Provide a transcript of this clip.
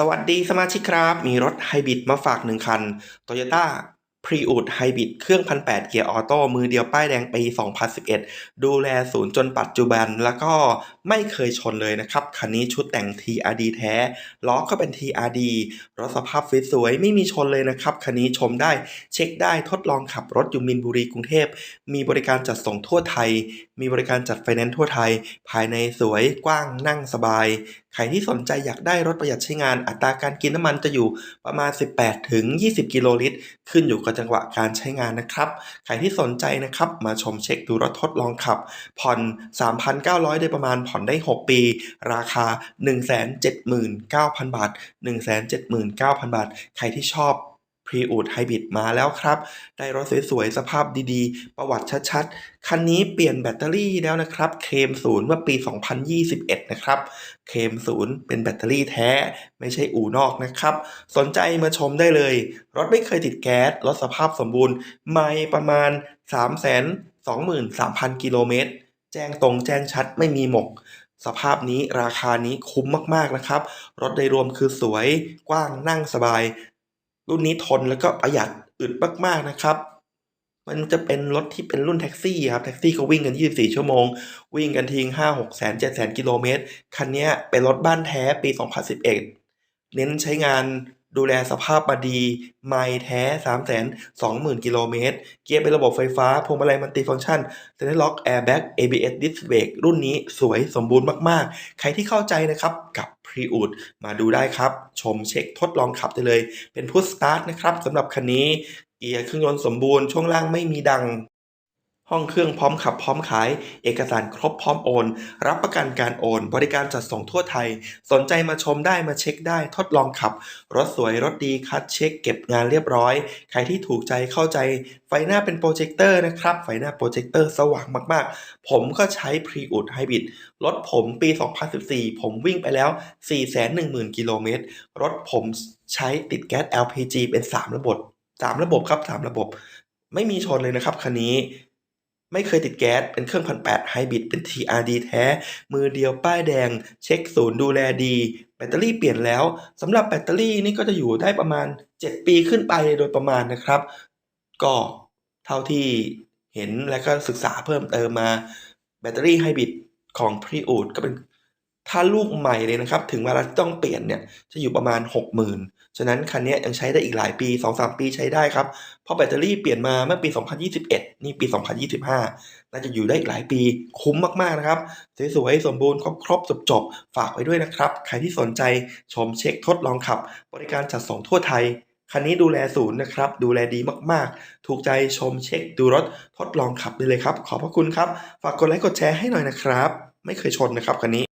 สวัสดีสมาชิกครับ มีรถไฮบริดมาฝากหนึ่งคัน Toyota p r e u d Hybrid เครื่อง 1,800 เกียร์ออโต้มือเดียวป้ายแดงปี 2011 ดูแลศูนย์จนปัจจุบัน แล้วก็ ไม่เคยชนเลยนะครับ คันนี้ชุดแต่ง TRD แท้ ล้อก็เป็น TRD รถสภาพสวยๆไม่มีชนเลยนะครับ คันนี้ชมได้เช็คได้ทดลองขับรถอยู่มินบุรีกรุงเทพ มีบริการจัดส่งทั่วไทย มีบริการจัดไฟแนนซ์ทั่วไทย ภายในสวยกว้างนั่งสบาย ใครที่สนใจอยากได้รถประหยัดใช้งานอัตราการกินน้ำมันจะอยู่ประมาณ 18 ถึง 20 กิโลลิตร ขึ้นอยู่กับจังหวะการใช้งานนะครับ ใครที่สนใจนะครับมาชมเช็คดูรถทดลองขับ ผ่อน 3,900 ได้ประมาณผ่อนได้ 6 ปี ราคา 179,000 บาท 179,000 บาท ใครที่ชอบพรีอูดไฮบริดมาแล้วครับ ได้รถสวยๆ สภาพดีๆ ประวัติชัดๆ คันนี้เปลี่ยนแบตเตอรี่แล้วนะครับ เคมศูนย์เมื่อปี 2021 นะครับ เคมศูนย์เป็นแบตเตอรี่แท้ ไม่ใช่อู่นอกนะครับ สนใจมาชมได้เลย รถไม่เคยติดแก๊ส รถสภาพสมบูรณ์ ไม่ประมาณ 323,000 กิโลเมตร แจ้งตรงแจ้งชัดไม่มีหมก สภาพนี้ราคานี้คุ้มมากๆนะครับ รถโดยรวมคือสวยกว้างนั่งสบาย รุ่นนี้ทนแล้วก็ประหยัดอึดมากๆนะครับมันจะเป็นรถที่เป็นรุ่นแท็กซี่ครับแท็กซี่ก็วิ่งกัน 24 ชั่วโมง วิ่งกันทิ้ง5 6แสน7แสนกิโลเมตร คันนี้เป็นรถบ้านแท้ปี 2011 เน้นใช้งาน ดูแลสภาพมาดี ไม่แท้ 3 2 0 0 0 0 กิโลเมตร เกียร์เป็นระบบไฟฟ้า พวงมาลัยมัลติฟังก์ชันเซนเตอร์ล็อกแอร์แบ็ก ABS ดิสเบรกรุ่นนี้สวยสมบูรณ์มากๆ ใครที่เข้าใจนะครับกับ p r e u d มาดูได้ครับ ชมเช็คทดลองขับได้เลย เป็นพุ s สตาร์ทนะครับสำหรับคันนี้เกียร์เครื่องยนต์สมบูรณ์ช่วงล่างไม่มีดัง ห้องเครื่องพร้อมขับพร้อมขาย เอกสารครบพร้อมโอน รับประกันการโอน บริการจัดส่งทั่วไทย สนใจมาชมได้มาเช็คได้ทดลองขับ รถสวยรถดีคัดเช็คเก็บงานเรียบร้อย ใครที่ถูกใจเข้าใจ ไฟหน้าเป็นโปรเจคเตอร์นะครับ ไฟหน้าโปรเจคเตอร์สว่างมากๆ ผมก็ใช้ p r e u d Hybrid รถผมปี 2014 ผมวิ่งไปแล้ว 410,000 กิโลเมตรรถผมใช้ติดแก๊ส LPG เป็น 3 ระบบ 3 ระบบครับ 3 ระบบ ไม่มีชนเลยนะครับคันนี้ ไม่เคยติดแก๊ส เป็นเครื่องพันแปดไฮบริด เป็น TRD แท้ มือเดียวป้ายแดง เช็คศูนย์ดูแลดี แบตเตอรี่เปลี่ยนแล้ว สำหรับแบตเตอรี่นี่ก็จะอยู่ได้ประมาณ 7 ปีขึ้นไปโดยประมาณนะครับ ก็เท่าที่เห็นและก็ศึกษาเพิ่มเติมมา แบตเตอรี่ไฮบริดของพรีอูดก็เป็น ถ้าลูกใหม่เลยนะครับ ถึงเวลาที่ต้องเปลี่ยนเนี่ย จะอยู่ประมาณ 60,000 ฉะนั้นคันนี้ยังใช้ได้อีกหลายปี 2-3 ปีใช้ได้ครับ เพราะแบตเตอรี่เปลี่ยนมาเมื่อปี 2021 นี่ปี 2025 น่าจะอยู่ได้อีกหลายปีคุ้มมากๆนะครับ สวยๆ สมบูรณ์ครบๆจบๆฝากไว้ด้วยนะครับ ใครที่สนใจชมเช็คทดลองขับ บริการจัดส่งทั่วไทย คันนี้ดูแลศูนย์นะครับ ดูแลดีมากๆ ถูกใจชมเช็คดูรถทดลองขับได้เลยครับ ขอบพระคุณครับ ฝากกดไลค์กดแชร์ให้หน่อยนะครับ ไม่เคยชนนะครับคันนี้